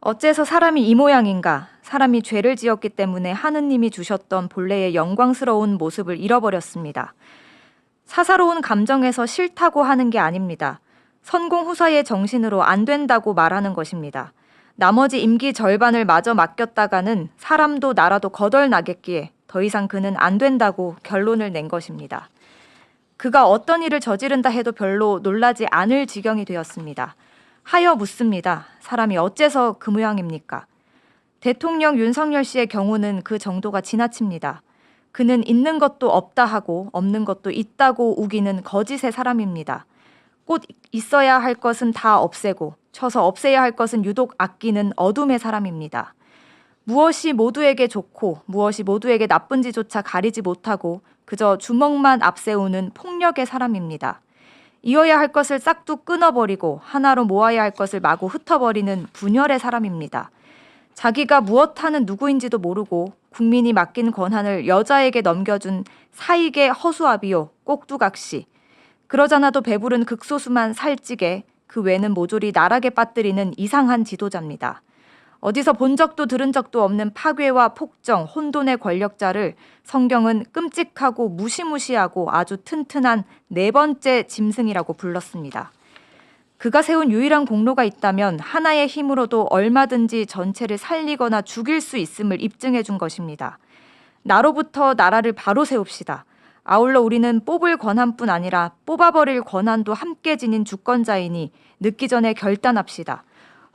어째서 사람이 이 모양인가? 사람이 죄를 지었기 때문에 하느님이 주셨던 본래의 영광스러운 모습을 잃어버렸습니다. 사사로운 감정에서 싫다고 하는 게 아닙니다. 선공 후사의 정신으로 안 된다고 말하는 것입니다. 나머지 임기 절반을 마저 맡겼다가는 사람도 나라도 거덜나겠기에 더 이상 그는 안 된다고 결론을 낸 것입니다. 그가 어떤 일을 저지른다 해도 별로 놀라지 않을 지경이 되었습니다. 하여 묻습니다. 사람이 어째서 그 모양입니까? 대통령 윤석열 씨의 경우는 그 정도가 지나칩니다. 그는 있는 것도 없다 하고 없는 것도 있다고 우기는 거짓의 사람입니다. 꼭 있어야 할 것은 다 없애고 쳐서 없애야 할 것은 유독 아끼는 어둠의 사람입니다. 무엇이 모두에게 좋고 무엇이 모두에게 나쁜지조차 가리지 못하고 그저 주먹만 앞세우는 폭력의 사람입니다. 이어야 할 것을 싹둑 끊어버리고 하나로 모아야 할 것을 마구 흩어버리는 분열의 사람입니다. 자기가 무엇 하는 누구인지도 모르고 국민이 맡긴 권한을 여자에게 넘겨준 사익의 허수아비요 꼭두각시 그러잖아도 배부른 극소수만 살찌게 그 외는 모조리 나락에 빠뜨리는 이상한 지도자입니다. 어디서 본 적도 들은 적도 없는 파괴와 폭정, 혼돈의 권력자를 성경은 끔찍하고 무시무시하고 아주 튼튼한 네 번째 짐승이라고 불렀습니다. 그가 세운 유일한 공로가 있다면 하나의 힘으로도 얼마든지 전체를 살리거나 죽일 수 있음을 입증해 준 것입니다. 나로부터 나라를 바로 세웁시다. 아울러 우리는 뽑을 권한뿐 아니라 뽑아버릴 권한도 함께 지닌 주권자이니 늦기 전에 결단합시다.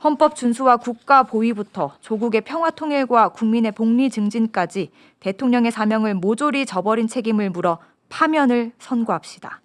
헌법 준수와 국가 보위부터 조국의 평화 통일과 국민의 복리 증진까지 대통령의 사명을 모조리 저버린 책임을 물어 파면을 선고합시다.